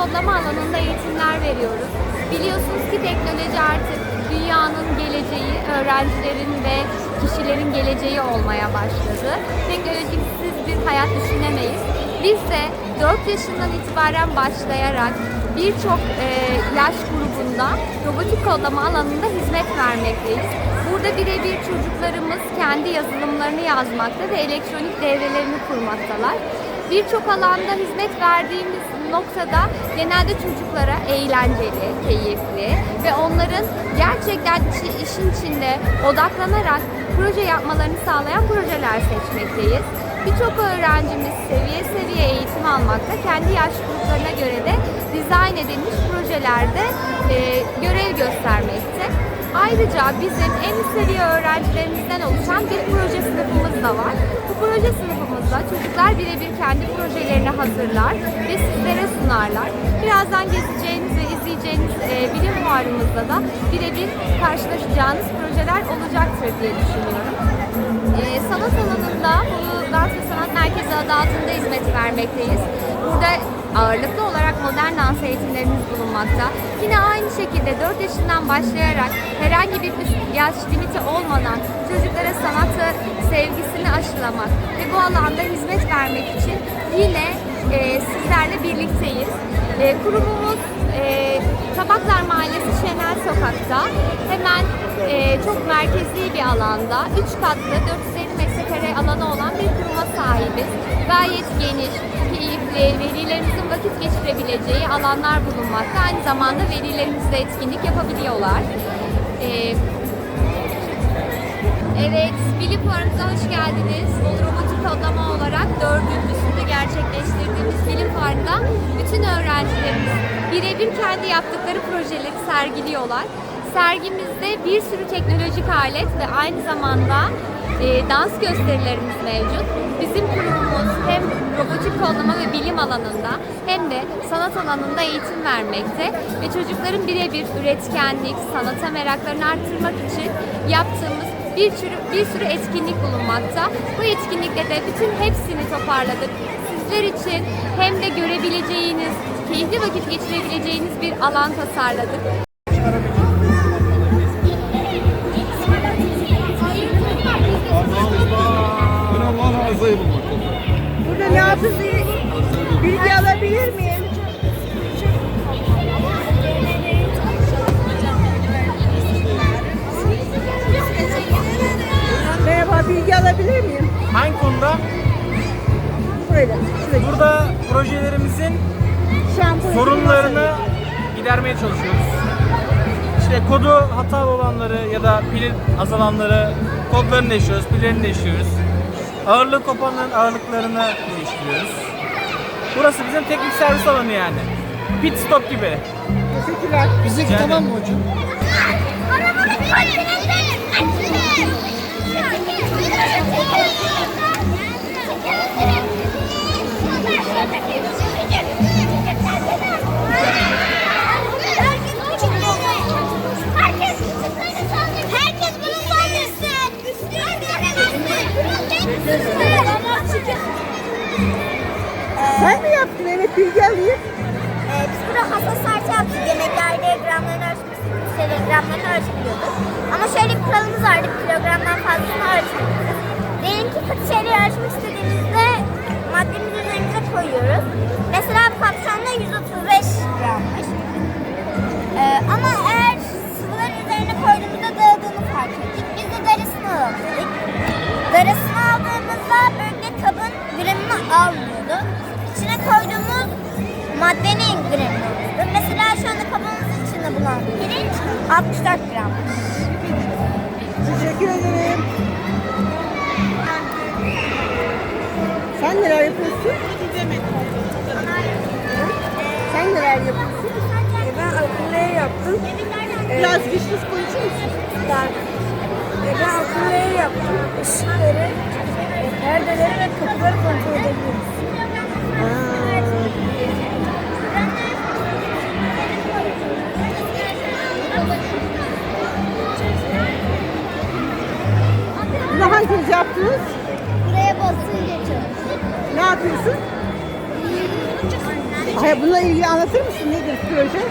kodlama alanında eğitimler veriyoruz. Biliyorsunuz ki teknoloji artık dünyanın geleceği, öğrencilerin ve kişilerin geleceği olmaya başladı. Teknolojisiz bir hayat düşünemeyiz. Biz de 4 yaşından itibaren başlayarak birçok e, yaş grubunda robotik kodlama alanında hizmet vermekteyiz. Burada birebir çocuklarımız kendi yazılımlarını yazmakta ve elektronik devrelerini kurmaktalar. Birçok alanda hizmet verdiğimiz noktada genelde çocuklara eğlenceli, keyifli ve onların gerçekten işi- işin içinde odaklanarak proje yapmalarını sağlayan projeler seçmekteyiz. Birçok öğrencimiz seviye seviye eğitim almakta, kendi yaş gruplarına göre de dizayn edilmiş projelerde e, görev göstermekte. Ayrıca bizim en üst seviye öğrencilerimizden oluşan bir proje sınıfımız da var. Bu proje sınıfımızda çocuklar birebir kendi projelerini hazırlar ve sizlere sunarlar. Birazdan gezeceğiniz ve izleyeceğiniz e, bilim fuarımızda da birebir karşılaşacağınız projeler olacaktır diye düşünüyorum. E, sanat alanında bunu Dans ve Sanat Merkezi adı altında hizmet vermekteyiz. Burada ağırlıklı olarak modern dans eğitimlerimiz bulunmakta. Yine aynı şekilde 4 yaşından başlayarak herhangi bir üst yaş limiti olmadan çocuklara sanatı sevgisini aşılamak ve bu alanda hizmet vermek için yine e, sizlerle birlikteyiz. E, kurumumuz e, Tabaklar Mahallesi Şener Sokak'ta hemen e, çok merkezi bir alanda 3 katlı 450 metrekare alanı olan bir kuruma sahibiz. Gayet geniş, keyifli, velilerimizin vakit geçirebileceği alanlar bulunmakta. Aynı zamanda velilerimizle etkinlik yapabiliyorlar. E, Evet, Bilim Fuarımıza hoş geldiniz. Robotik Kodlama olarak dördüncüsünü gerçekleştirdiğimiz Bilim Fuarı'nda bütün öğrencilerimiz birebir kendi yaptıkları projeleri sergiliyorlar. Sergimizde bir sürü teknolojik alet ve aynı zamanda dans gösterilerimiz mevcut. Bizim kurumumuz hem robotik kodlama ve bilim alanında hem de sanat alanında eğitim vermekte ve çocukların birebir üretkenlik, sanata meraklarını arttırmak için yaptığımız bir sürü, bir sürü etkinlik bulunmakta. Bu etkinlikte de bütün hepsini toparladık. Sizler için hem de görebileceğiniz, keyifli vakit geçirebileceğiniz bir alan tasarladık. Projelerimizin sorunlarını gidermeye çalışıyoruz. İşte kodu hatalı olanları ya da pili azalanları kodlarını değiştiriyoruz, pillerini değiştiriyoruz. Ağırlığı kopanların ağırlıklarını değiştiriyoruz. Burası bizim teknik servis alanı yani. Pit stop gibi. Teşekkürler. Bizdeki Yani- tamam mı hocam? Herkes bilgi alayım. Ee, biz burada hassas tartı yaptık. Yemeklerde gramlarını ölçmek istediğimiz şeylerin gramlarını ölçebiliyorduk. Ama şöyle bir kuralımız vardı. Bir kilogramdan fazlasını ölçmüyoruz. Diyelim ki kötü şeyleri ölçmek istediğimizde maddemizi üzerimize koyuyoruz. Mesela patronda 135 grammış. Ee, ama eğer sıvıların üzerine koyduğumuzda dağıldığını fark ettik. Biz de darısını dedik. Darısını aldığımızda böylelikle kabın gramını almıyordu. Maddenin alıyordu. Mesela şu anda kabımızın içinde bulunan pirinç 64 gram. Teşekkür ederim. Sen neler yapıyorsun? Sen neler yapıyorsun? Ben akıllıya yaptım. Biraz güçlü konuşur musun? E, ben akıllıya yaptım. Işıkları, e, perdeleri ve kapıları kontrol edebiliyoruz. Çalışıyorsunuz yaptınız? Buraya basınca çalışıyor. Ne yapıyorsun? Ay, bununla ilgili anlatır mısın? Nedir proje?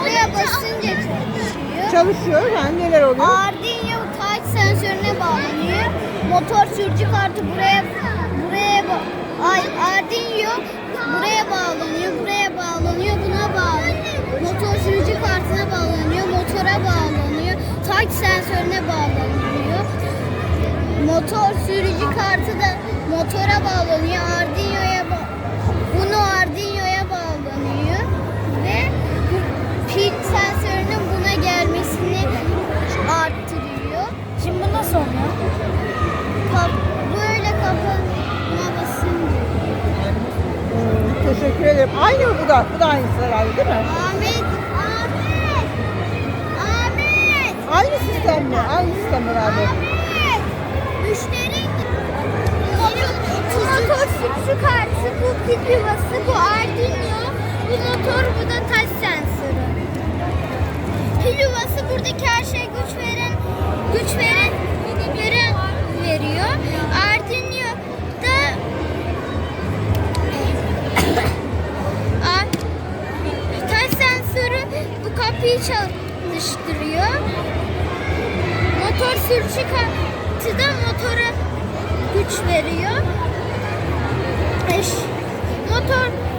Buraya basınca çalışıyor. Çalışıyor. Yani neler oluyor? Arduino touch sensörüne bağlanıyor. Motor sürücü kartı buraya buraya ay Arduino buraya bağlanıyor, buraya bağlanıyor, buna bağlanıyor. Motor sürücü kartına bağlanıyor, motora bağlanıyor. Touch sensörüne bağlanıyor. Motor sürücü kartı da motora bağlanıyor. Arduino'ya ba- bunu Arduino'ya bağlanıyor ve pil sensörünün buna gelmesini arttırıyor. Şimdi bu nasıl oluyor? Kap- böyle kapağına basınca. Teşekkür ederim. Aynı mı bu da? Bu da aynısı herhalde değil mi? Ahmet, Ahmet, Ahmet, Aynı sistem mi? Aynı sistem herhalde. Ahmet. Motor sürücü kartı, bu pil yuvası, bu Arduino, bu motor, bu da taş sensörü. Pil yuvası buradaki her şeye güç veren, güç veren, veren veriyor. Arduino da taş sensörü bu kapıyı çalıştırıyor. Motor sürücü kartı da motora güç veriyor. Motor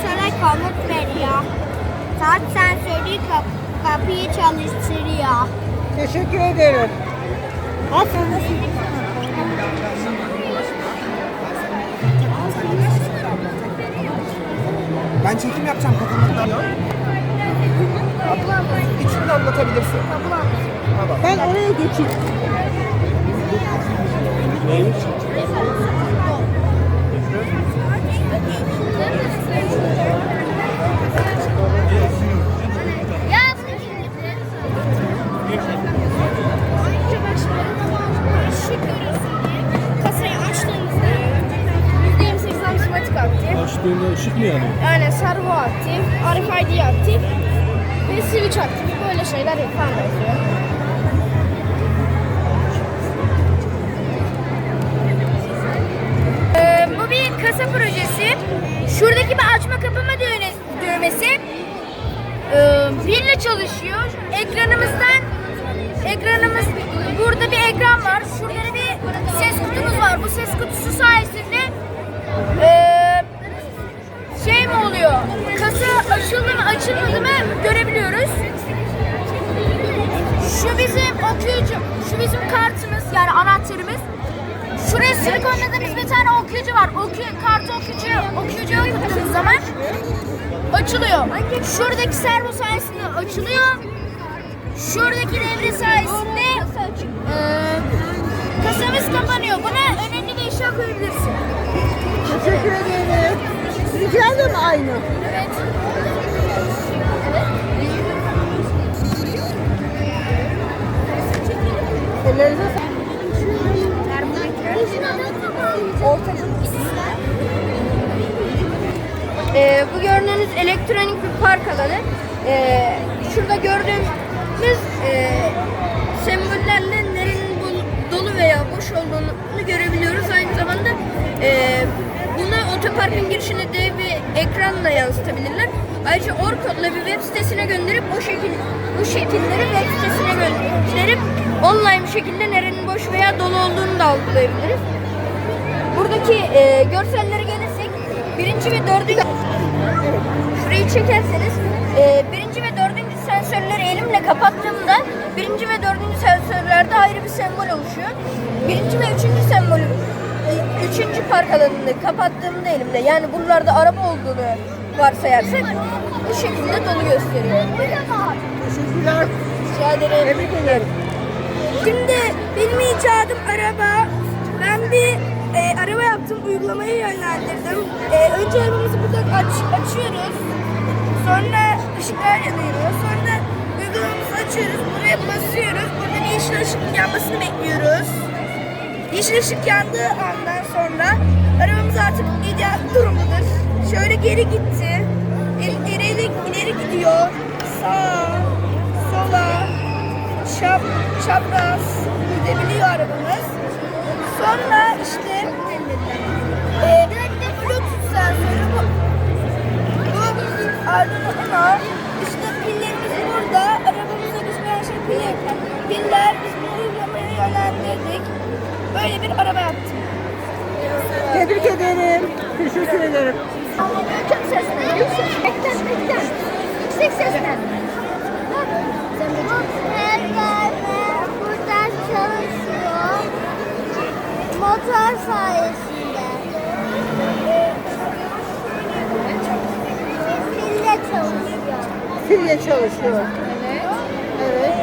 motora komut veriyor. Saat sensörü kap- kapıyı çalıştırıyor. Teşekkür ederim. Aferin. Ben çekim yapacağım katılmaktan. İçinde anlatabilirsin. Ben oraya geçeyim. Ya aktif. Açtığında ışık mı yanıyor? Yani servo aktif, RFID aktif ve switch aktif. Böyle şeyler falan yazıyor. Ee, bu bir kasa projesi. Şuradaki bir açma kapama düğme, düğmesi e, pille çalışıyor. Ekranımızdan ekranımız burada bir ekran var. Şurada da bir ses kutumuz var. Bu ses kutusu sayesinde e, mi oluyor? Kasa açıldı mı açılmadı mı görebiliyoruz. Şu bizim okuyucu, şu bizim kartımız yani anahtarımız. Şuraya silikonladığımız bir tane okuyucu var. Okuy kartı okuyucu, okuyucuya okuttuğunuz zaman açılıyor. Şuradaki servo sayesinde açılıyor. Şuradaki devre sayesinde eee kasamız kapanıyor. Buna önemli bir eşya koyabilirsin. Teşekkür ederim. Sizinkiler de mi aynı? Evet. Ellerinize sağlık. Ee, bu gördüğünüz elektronik bir park alanı. Ee, şurada gördüğümüz e, sembollerle otoparkın girişine dev bir ekranla yansıtabilirler. Ayrıca Orkod'la bir web sitesine gönderip o şekil bu şekilleri web sitesine gönderip online bir şekilde nerenin boş veya dolu olduğunu da algılayabiliriz. Buradaki e, görsellere gelirsek birinci ve dördüncü şurayı çekerseniz e, birinci ve dördüncü sensörleri elimle kapattığımda birinci ve dördüncü sensörlerde ayrı bir sembol oluşuyor. Birinci ve üçüncü sembolü üçüncü park alanını kapattığımda elimde yani buralarda araba olduğunu varsayarsak bu şekilde dolu gösteriyor. Teşekkürler. Rica ederim. Tebrik ederim. Şimdi benim icadım araba. Ben bir e, araba yaptım, uygulamayı yönlendirdim. E, önce arabamızı burada aç, açıyoruz. Sonra ışıklar yanıyor. Sonra uygulamamızı açıyoruz. Buraya basıyoruz. Burada bir yeşil ışık yanmasını bekliyoruz. Yeşil ışık yandığı andan sonra arabamız artık ideal durumdadır. Şöyle geri gitti. İl- İleri, ileri gidiyor. Sağa, sola, çap, çapraz gidebiliyor arabamız. Sonra işte e, Bluetooth pillerimiz burada. Arabamıza düşmeyen şey pil. Piller biz bu yönlendirdik. Böyle bir araba yaptık. Tebrik ederim. Teşekkür ederim. Çok sesli. Yüksek. Bekten bekten. Yüksek sesle. Bu pervane burada çalışıyor. Motor sayesinde. Pille çalışıyor. Pille çalışıyor. Evet.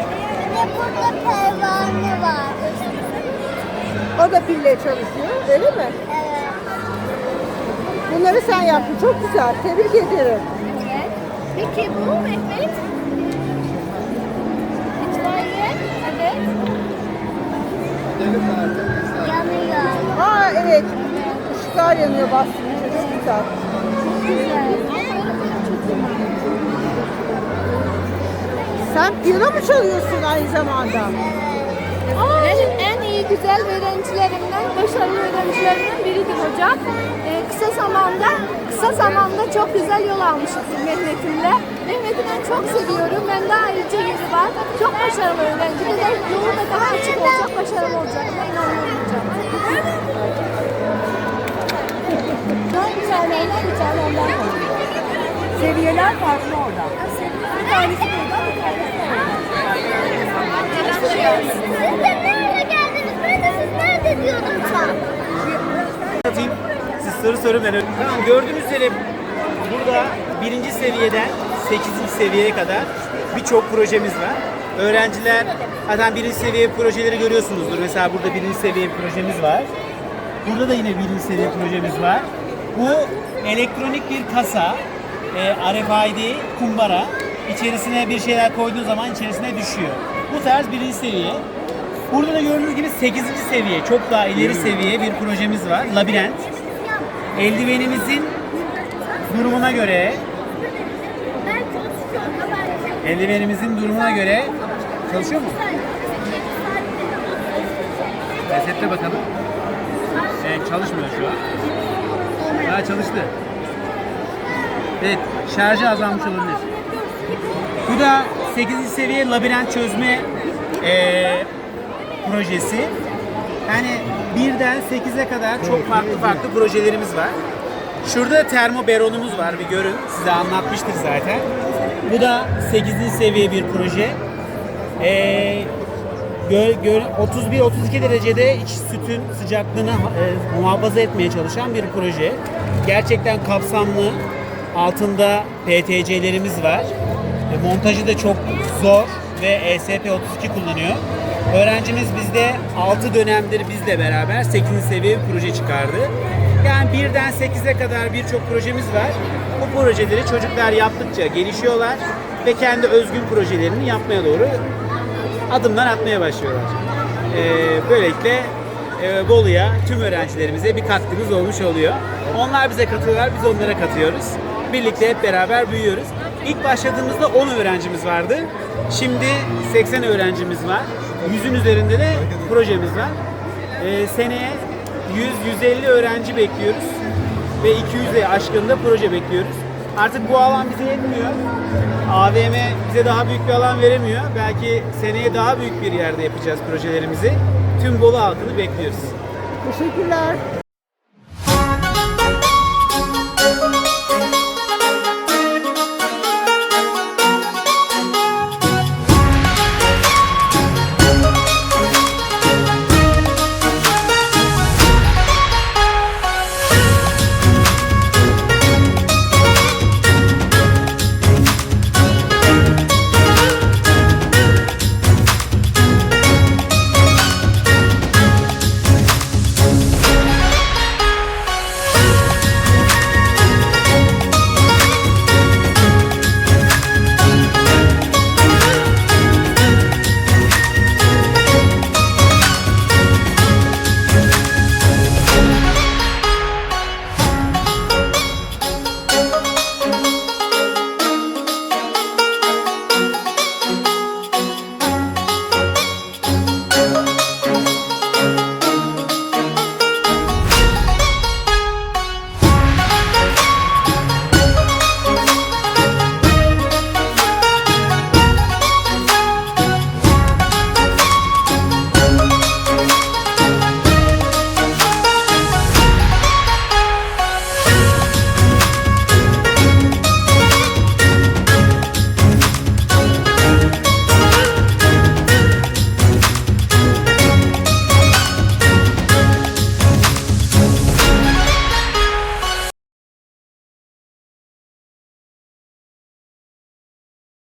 Ve burada pervane var. O da pille çalışıyor. Öyle mi? Evet. Bunları sen yaptın. Çok güzel. Tebrik ederim. Evet. Peki bu Mehmet? İtfaiye? Evet. Yanıyor. Aa evet. Işıklar yanıyor bastırınca. Çok güzel. Sen piyano mu çalıyorsun aynı zamanda? Benim en iyi güzel öğrencilerimden, başarılı öğrencilerimden biridir hocam. Ee, kısa zamanda, kısa zamanda çok güzel yol almışız Mehmet'imle. Mehmet'i ben çok seviyorum. Ben daha ayrıca yeri var. Çok başarılı öğrenci. Bir de yolu da daha açık olacak, başarılı olacak. Ben inanıyorum hocam. Çok güzel, neyler güzel onlar. Seviyeler farklı orada. Bir tanesi burada, bir tanesi Siz de nereye geldiniz? Ben de siz nerede diyordum tam. Soru öyle- Tamam gördüğünüz üzere burada birinci seviyeden 8. seviyeye kadar birçok projemiz var. Öğrenciler zaten birinci seviye projeleri görüyorsunuzdur. Mesela burada birinci seviye projemiz var. Burada da yine birinci seviye projemiz var. Bu elektronik bir kasa, e, RFID kumbara. İçerisine bir şeyler koyduğu zaman içerisine düşüyor. Bu tarz birinci seviye. Burada da gördüğünüz gibi 8. seviye, çok daha ileri seviye bir projemiz var. Labirent. Eldivenimizin durumuna göre eldivenimizin durumuna göre çalışıyor mu? Resette bakalım. Evet çalışmıyor şu an. Ha çalıştı. Evet şarjı azalmış olabilir. Bu da 8. seviye labirent çözme eee, projesi. Yani birden 8'e kadar çok farklı farklı projelerimiz var. Şurada termoberonumuz var bir görün. Size anlatmıştır zaten. Bu da 8. seviye bir proje. Ee, gö- gö- 31-32 derecede iç sütün sıcaklığını e, muhafaza etmeye çalışan bir proje. Gerçekten kapsamlı. Altında PTC'lerimiz var. E, montajı da çok zor ve E ESP32 kullanıyor. Öğrencimiz bizde 6 dönemdir bizle beraber 8. seviye proje çıkardı. Yani birden 8'e kadar birçok projemiz var. Bu projeleri çocuklar yaptıkça gelişiyorlar ve kendi özgün projelerini yapmaya doğru adımlar atmaya başlıyorlar. Ee, böylelikle e, Bolu'ya tüm öğrencilerimize bir katkımız olmuş oluyor. Onlar bize katıyorlar, biz onlara katıyoruz. Birlikte hep beraber büyüyoruz. İlk başladığımızda 10 öğrencimiz vardı. Şimdi 80 öğrencimiz var. 100'ün üzerinde de projemiz var. Ee, seneye 100-150 öğrenci bekliyoruz ve 200'e aşkında proje bekliyoruz. Artık bu alan bize yetmiyor. AVM bize daha büyük bir alan veremiyor. Belki seneye daha büyük bir yerde yapacağız projelerimizi. Tüm Bolu halkını bekliyoruz. Teşekkürler.